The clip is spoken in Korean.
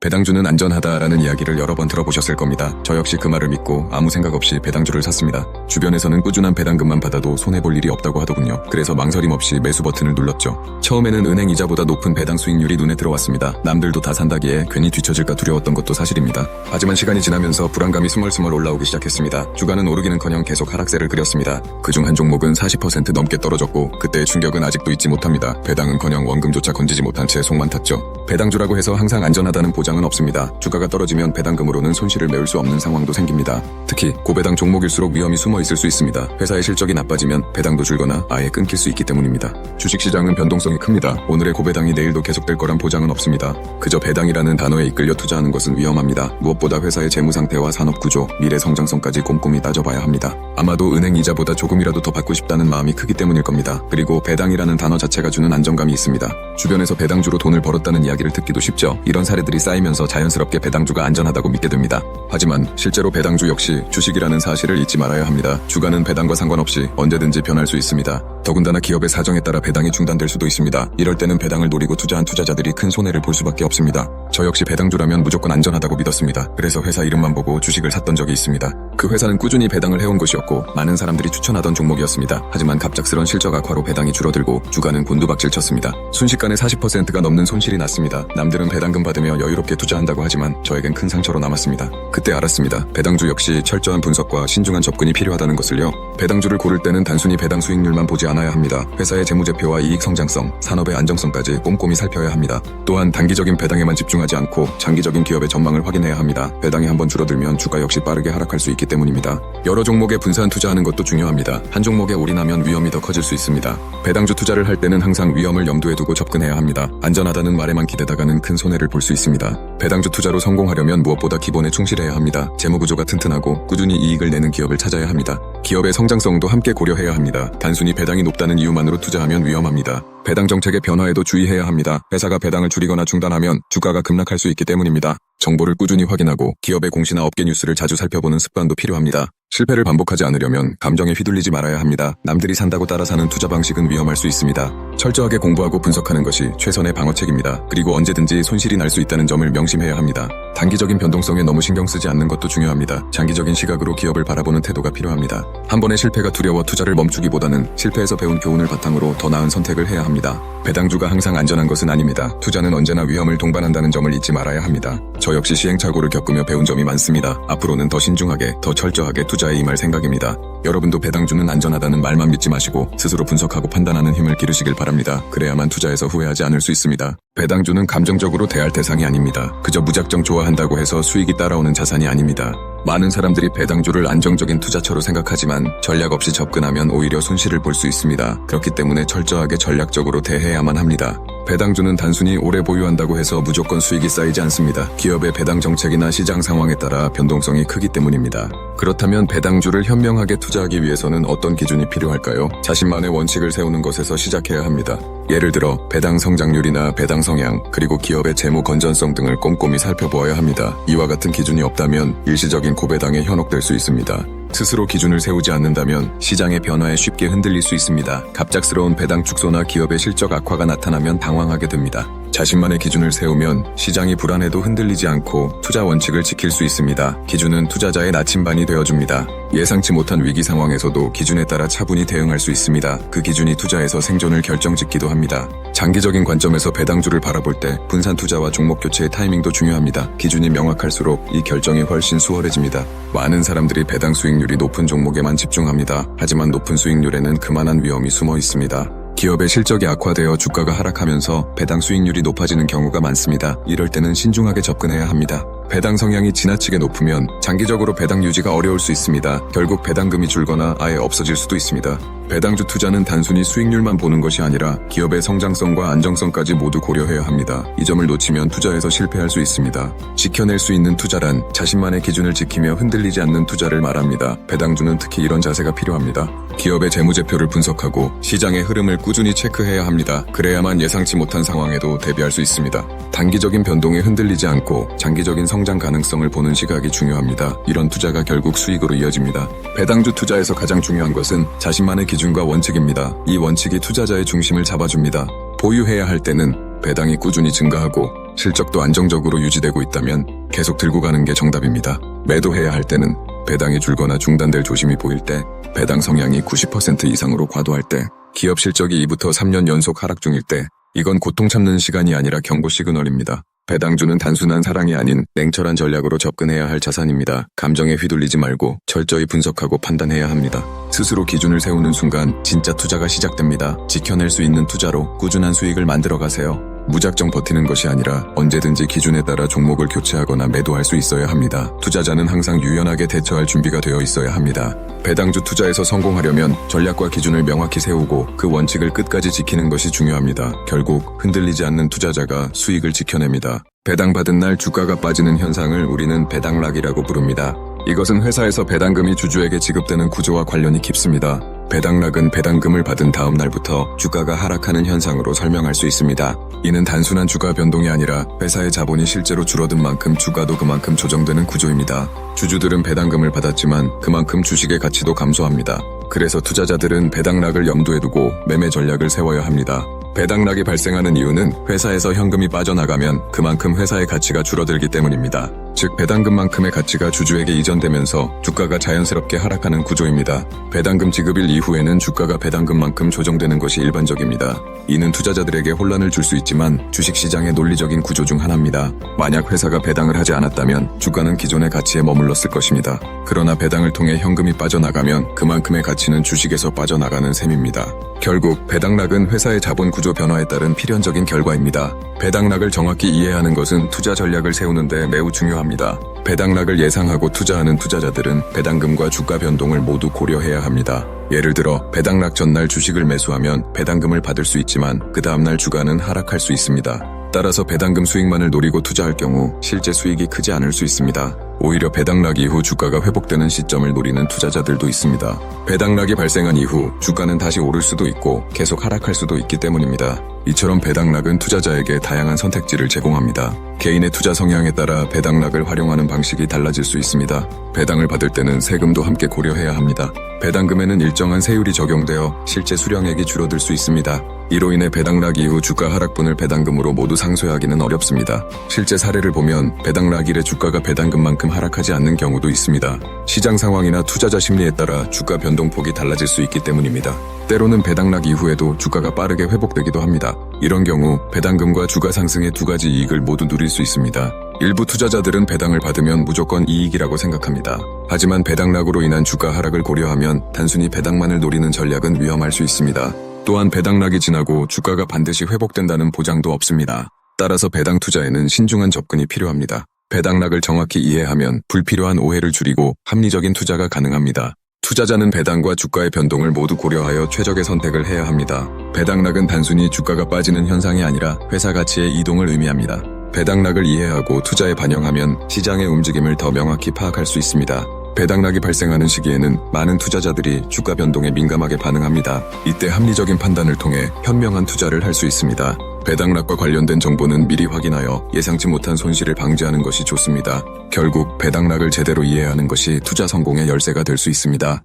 배당주는 안전하다라는 이야기를 여러 번 들어보셨을 겁니다. 저 역시 그 말을 믿고 아무 생각 없이 배당주를 샀습니다. 주변에서는 꾸준한 배당금만 받아도 손해볼 일이 없다고 하더군요. 그래서 망설임 없이 매수 버튼을 눌렀죠. 처음에는 은행 이자보다 높은 배당 수익률이 눈에 들어왔습니다. 남들도 다 산다기에 괜히 뒤처질까 두려웠던 것도 사실입니다. 하지만 시간이 지나면서 불안감이 스멀스멀 올라오기 시작했습니다. 주가는 오르기는커녕 계속 하락세를 그렸습니다. 그중 한 종목은 40% 넘게 떨어졌고 그때의 충격은 아직도 잊지 못합니다. 배당은커녕 원금조차 건지지 못한 채 속만 탔죠. 배당주라고 해서 항상 안전하다는 보장은 없습니다. 주가가 떨어지면 배당금으로는 손실을 메울 수 없는 상황도 생깁니다. 특히 고배당 종목일수록 위험이 숨어 있을 수 있습니다. 회사의 실적이 나빠지면 배당도 줄거나 아예 끊길 수 있기 때문입니다. 주식시장은 변동성이 큽니다. 오늘의 고배당이 내일도 계속될 거란 보장은 없습니다. 그저 배당이라는 단어에 이끌려 투자하는 것은 위험합니다. 무엇보다 회사의 재무 상태와 산업 구조, 미래 성장성까지 꼼꼼히 따져봐야 합니다. 아마도 은행 이자보다 조금이라도 더 받고 싶다는 마음이 크기 때문일 겁니다. 그리고 배당이라는 단어 자체가 주는 안정감이 있습니다. 주변에서 배당주로 돈을 벌었다는 이야기 를 듣기도 쉽죠. 이런 사례들이 쌓이면서 자연스럽게 배당주가 안전하다고 믿게 됩니다. 하지만 실제로 배당주 역시 주식이라는 사실을 잊지 말아야 합니다. 주가는 배당과 상관없이 언제든지 변할 수 있습니다. 더군다나 기업의 사정에 따라 배당이 중단될 수도 있습니다. 이럴 때는 배당을 노리고 투자한 투자자들이 큰 손해를 볼 수밖에 없습니다. 저 역시 배당주라면 무조건 안전하다고 믿었습니다. 그래서 회사 이름만 보고 주식을 샀던 적이 있습니다. 그 회사는 꾸준히 배당을 해온 곳이었고 많은 사람들이 추천하던 종목이었습니다. 하지만 갑작스런 실적 악화로 배당이 줄어들고 주가는 곤두박질 쳤습니다. 순식간에 40%가 넘는 손실이 났습니다. 남들은 배당금 받으며 여유롭게 투자한다고 하지만 저에겐 큰 상처로 남았습니다. 그때 알았습니다. 배당주 역시 철저한 분석과 신중한 접근이 필요하다는 것을요. 배당주를 고를 때는 단순히 배당 수익률만 보지 않아야 합니다. 회사의 재무제표와 이익 성장성, 산업의 안정성까지 꼼꼼히 살펴야 합니다. 또한 단기적인 배당에만 집중하지 않고 장기적인 기업의 전망을 확인해야 합니다. 배당이 한번 줄어들면 주가 역시 빠르게 하락할 수 있기 때문입니다. 여러 종목에 분산 투자하는 것도 중요합니다. 한 종목에 올인하면 위험이 더 커질 수 있습니다. 배당주 투자를 할 때는 항상 위험을 염두에 두고 접근해야 합니다. 안전하다는 말에만 기대다가는 큰 손해를 볼 수 있습니다. 배당주 투자로 성공하려면 무엇보다 기본에 충실해야 합니다. 재무 구조가 튼튼하고 꾸준히 이익을 내는 기업을 찾아야 합니다. 기업의 성장성도 함께 고려해야 합니다. 단순히 배당 이 높다는 이유만으로 투자하면 위험합니다. 배당 정책의 변화에도 주의해야 합니다. 회사가 배당을 줄이거나 중단하면 주가가 급락할 수 있기 때문입니다. 정보를 꾸준히 확인하고 기업의 공시나 업계 뉴스를 자주 살펴보는 습관도 필요합니다. 실패를 반복하지 않으려면 감정에 휘둘리지 말아야 합니다. 남들이 산다고 따라 사는 투자 방식은 위험할 수 있습니다. 철저하게 공부하고 분석하는 것이 최선의 방어책입니다. 그리고 언제든지 손실이 날 수 있다는 점을 명심해야 합니다. 단기적인 변동성에 너무 신경 쓰지 않는 것도 중요합니다. 장기적인 시각으로 기업을 바라보는 태도가 필요합니다. 한 번의 실패가 두려워 투자를 멈추기보다는 실패에서 배운 교훈을 바탕으로 더 나은 선택을 해야 합니다. 배당주가 항상 안전한 것은 아닙니다. 투자는 언제나 위험을 동반한다는 점을 잊지 말아야 합니다. 저 역시 시행착오를 겪으며 배운 점이 많습니다. 앞으로는 더 신중하게, 더 철저하게 투자에 임할 생각입니다. 여러분도 배당주는 안전하다는 말만 믿지 마시고 스스로 분석하고 판단하는 힘을 기르시길 바랍니다. 그래야만 투자에서 후회하지 않을 수 있습니다. 배당주는 감정적으로 대할 대상이 아닙니다. 그저 무작정 좋아한다고 해서 수익이 따라오는 자산이 아닙니다. 많은 사람들이 배당주를 안정적인 투자처로 생각하지만 전략 없이 접근하면 오히려 손실을 볼 수 있습니다. 그렇기 때문에 철저하게 전략적으로 대해야만 합니다. 배당주는 단순히 오래 보유한다고 해서 무조건 수익이 쌓이지 않습니다. 기업의 배당 정책이나 시장 상황에 따라 변동성이 크기 때문입니다. 그렇다면 배당주를 현명하게 투자하기 위해서는 어떤 기준이 필요할까요? 자신만의 원칙을 세우는 것에서 시작해야 합니다. 예를 들어 배당 성장률이나 배당 성향, 그리고 기업의 재무 건전성 등을 꼼꼼히 살펴보아야 합니다. 이와 같은 기준이 없다면 일시적인 고배당에 현혹될 수 있습니다. 스스로 기준을 세우지 않는다면 시장의 변화에 쉽게 흔들릴 수 있습니다. 갑작스러운 배당 축소나 기업의 실적 악화가 나타나면 당황하게 됩니다. 자신만의 기준을 세우면 시장이 불안해도 흔들리지 않고 투자 원칙을 지킬 수 있습니다. 기준은 투자자의 나침반이 되어줍니다. 예상치 못한 위기 상황에서도 기준에 따라 차분히 대응할 수 있습니다. 그 기준이 투자에서 생존을 결정짓기도 합니다. 장기적인 관점에서 배당주를 바라볼 때 분산 투자와 종목 교체의 타이밍도 중요합니다. 기준이 명확할수록 이 결정이 훨씬 수월해집니다. 많은 사람들이 배당 수익률이 높은 종목에만 집중합니다. 하지만 높은 수익률에는 그만한 위험이 숨어 있습니다. 기업의 실적이 악화되어 주가가 하락하면서 배당 수익률이 높아지는 경우가 많습니다. 이럴 때는 신중하게 접근해야 합니다. 배당 성향이 지나치게 높으면 장기적으로 배당 유지가 어려울 수 있습니다. 결국 배당금이 줄거나 아예 없어질 수도 있습니다. 배당주 투자는 단순히 수익률만 보는 것이 아니라 기업의 성장성과 안정성까지 모두 고려해야 합니다. 이 점을 놓치면 투자에서 실패할 수 있습니다. 지켜낼 수 있는 투자란 자신만의 기준을 지키며 흔들리지 않는 투자를 말합니다. 배당주는 특히 이런 자세가 필요합니다. 기업의 재무제표를 분석하고 시장의 흐름을 꾸준히 체크해야 합니다. 그래야만 예상치 못한 상황에도 대비할 수 있습니다. 단기적인 변동에 흔들리지 않고 장기적인 성장 가능성을 보는 시각이 중요합니다. 이런 투자가 결국 수익으로 이어집니다. 배당주 투자에서 가장 중요한 것은 자신만의 기준과 원칙입니다. 이 원칙이 투자자의 중심을 잡아줍니다. 보유해야 할 때는 배당이 꾸준히 증가하고 실적도 안정적으로 유지되고 있다면 계속 들고 가는 게 정답입니다. 매도해야 할 때는 배당이 줄거나 중단될 조짐이 보일 때, 배당 성향이 90% 이상으로 과도할 때, 기업 실적이 2부터 3년 연속 하락 중일 때, 이건 고통 참는 시간이 아니라 경고 시그널입니다. 배당주는 단순한 사랑이 아닌 냉철한 전략으로 접근해야 할 자산입니다. 감정에 휘둘리지 말고 철저히 분석하고 판단해야 합니다. 스스로 기준을 세우는 순간 진짜 투자가 시작됩니다. 지켜낼 수 있는 투자로 꾸준한 수익을 만들어 가세요. 무작정 버티는 것이 아니라 언제든지 기준에 따라 종목을 교체하거나 매도할 수 있어야 합니다. 투자자는 항상 유연하게 대처할 준비가 되어 있어야 합니다. 배당주 투자에서 성공하려면 전략과 기준을 명확히 세우고 그 원칙을 끝까지 지키는 것이 중요합니다. 결국 흔들리지 않는 투자자가 수익을 지켜냅니다. 배당받은 날 주가가 빠지는 현상을 우리는 배당락이라고 부릅니다. 이것은 회사에서 배당금이 주주에게 지급되는 구조와 관련이 깊습니다. 배당락은 배당금을 받은 다음 날부터 주가가 하락하는 현상으로 설명할 수 있습니다. 이는 단순한 주가 변동이 아니라 회사의 자본이 실제로 줄어든 만큼 주가도 그만큼 조정되는 구조입니다. 주주들은 배당금을 받았지만 그만큼 주식의 가치도 감소합니다. 그래서 투자자들은 배당락을 염두에 두고 매매 전략을 세워야 합니다. 배당락이 발생하는 이유는 회사에서 현금이 빠져나가면 그만큼 회사의 가치가 줄어들기 때문입니다. 즉 배당금만큼의 가치가 주주에게 이전되면서 주가가 자연스럽게 하락하는 구조입니다. 배당금 지급일 이후에는 주가가 배당금만큼 조정되는 것이 일반적입니다. 이는 투자자들에게 혼란을 줄 수 있지만 주식시장의 논리적인 구조 중 하나입니다. 만약 회사가 배당을 하지 않았다면 주가는 기존의 가치에 머물렀을 것입니다. 그러나 배당을 통해 현금이 빠져나가면 그만큼의 가치는 주식에서 빠져나가는 셈입니다. 결국 배당락은 회사의 자본 구조 변화에 따른 필연적인 결과입니다. 배당락을 정확히 이해하는 것은 투자 전략을 세우는데 매우 중요합니다. 배당락을 예상하고 투자하는 투자자들은 배당금과 주가 변동을 모두 고려해야 합니다. 예를 들어 배당락 전날 주식을 매수하면 배당금을 받을 수 있지만 그 다음날 주가는 하락할 수 있습니다. 따라서 배당금 수익만을 노리고 투자할 경우 실제 수익이 크지 않을 수 있습니다. 오히려 배당락 이후 주가가 회복되는 시점을 노리는 투자자들도 있습니다. 배당락이 발생한 이후 주가는 다시 오를 수도 있고 계속 하락할 수도 있기 때문입니다. 이처럼 배당락은 투자자에게 다양한 선택지를 제공합니다. 개인의 투자 성향에 따라 배당락을 활용하는 방식이 달라질 수 있습니다. 배당을 받을 때는 세금도 함께 고려해야 합니다. 배당금에는 일정한 세율이 적용되어 실제 수령액이 줄어들 수 있습니다. 이로 인해 배당락 이후 주가 하락분을 배당금으로 모두 상쇄하기는 어렵습니다. 실제 사례를 보면 배당락 일에 주가가 배당금만큼 하락하지 않는 경우도 있습니다. 시장 상황이나 투자자 심리에 따라 주가 변동폭이 달라질 수 있기 때문입니다. 때로는 배당락 이후에도 주가가 빠르게 회복되기도 합니다. 이런 경우 배당금과 주가 상승의 두 가지 이익을 모두 누릴 수 있습니다. 일부 투자자들은 배당을 받으면 무조건 이익이라고 생각합니다. 하지만 배당락으로 인한 주가 하락을 고려하면 단순히 배당만을 노리는 전략은 위험할 수 있습니다. 또한 배당락이 지나고 주가가 반드시 회복된다는 보장도 없습니다. 따라서 배당 투자에는 신중한 접근이 필요합니다. 배당락을 정확히 이해하면 불필요한 오해를 줄이고 합리적인 투자가 가능합니다. 투자자는 배당과 주가의 변동을 모두 고려하여 최적의 선택을 해야 합니다. 배당락은 단순히 주가가 빠지는 현상이 아니라 회사 가치의 이동을 의미합니다. 배당락을 이해하고 투자에 반영하면 시장의 움직임을 더 명확히 파악할 수 있습니다. 배당락이 발생하는 시기에는 많은 투자자들이 주가 변동에 민감하게 반응합니다. 이때 합리적인 판단을 통해 현명한 투자를 할 수 있습니다. 배당락과 관련된 정보는 미리 확인하여 예상치 못한 손실을 방지하는 것이 좋습니다. 결국 배당락을 제대로 이해하는 것이 투자 성공의 열쇠가 될 수 있습니다.